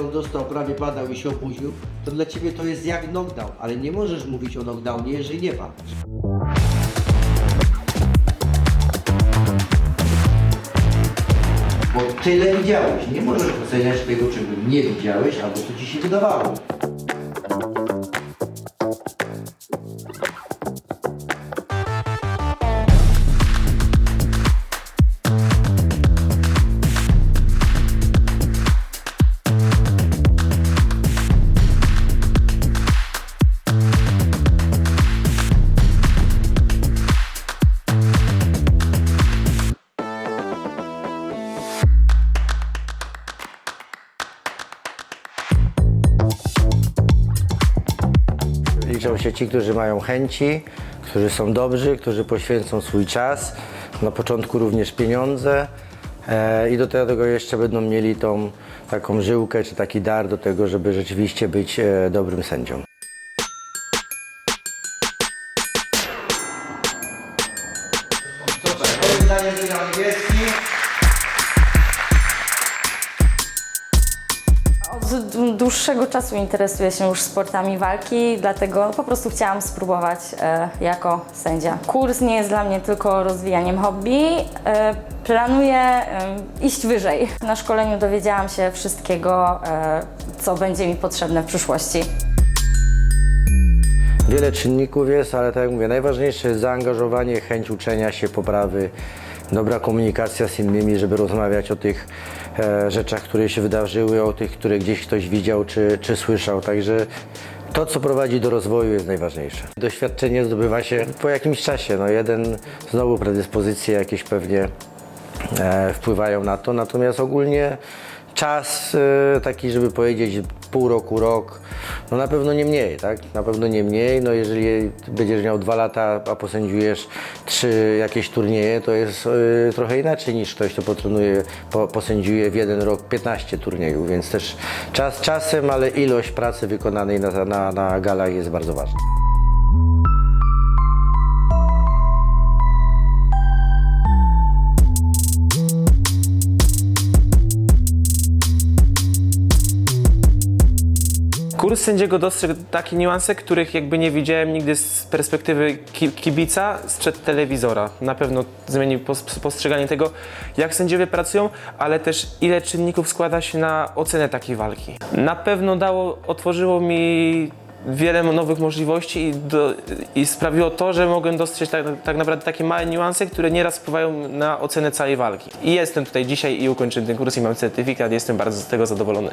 on dostał, prawie padał i się opóźnił, to dla ciebie to jest jak knockdown, ale nie możesz mówić o knockdownie, jeżeli nie padł. Bo tyle widziałeś, nie możesz oceniać tego, czego nie widziałeś, albo co ci się wydawało. Liczą się ci, którzy mają chęci, którzy są dobrzy, którzy poświęcą swój czas, na początku również pieniądze e, i do tego jeszcze będą mieli tą taką żyłkę czy taki dar do tego, żeby rzeczywiście być e, dobrym sędzią. Super, moim niebieski. Od dłuższego czasu interesuję się już sportami walki, dlatego po prostu chciałam spróbować e, jako sędzia. Kurs nie jest dla mnie tylko rozwijaniem hobby. E, planuję e, iść wyżej. Na szkoleniu dowiedziałam się wszystkiego, e, co będzie mi potrzebne w przyszłości. Wiele czynników jest, ale tak jak mówię, najważniejsze jest zaangażowanie, chęć uczenia się, poprawy, dobra komunikacja z innymi, żeby rozmawiać o tych rzeczach, które się wydarzyły, o tych, które gdzieś ktoś widział czy, czy słyszał. Także to, co prowadzi do rozwoju jest najważniejsze. Doświadczenie zdobywa się po jakimś czasie. No jeden, znowu predyspozycje jakieś pewnie e, wpływają na to, natomiast ogólnie czas e, taki, żeby powiedzieć pół roku, rok, no na pewno nie mniej, tak? Na pewno nie mniej, no jeżeli będziesz miał dwa lata, a posędziujesz trzy jakieś turnieje, to jest e, trochę inaczej niż ktoś, kto potrenuje, po, posędziuje w jeden rok 15 turniejów, więc też czas czasem, ale ilość pracy wykonanej na, na, na galach jest bardzo ważna. Kurs sędziego dostrzegł takie niuanse, których jakby nie widziałem nigdy z perspektywy ki- kibica sprzed telewizora. Na pewno zmienił pos- postrzeganie tego, jak sędziowie pracują, ale też ile czynników składa się na ocenę takiej walki. Na pewno dało, otworzyło mi wiele nowych możliwości i, do, i sprawiło to, że mogłem dostrzec tak, tak naprawdę takie małe niuanse, które nieraz wpływają na ocenę całej walki. I jestem tutaj dzisiaj i ukończyłem ten kurs i mam certyfikat, jestem bardzo z tego zadowolony.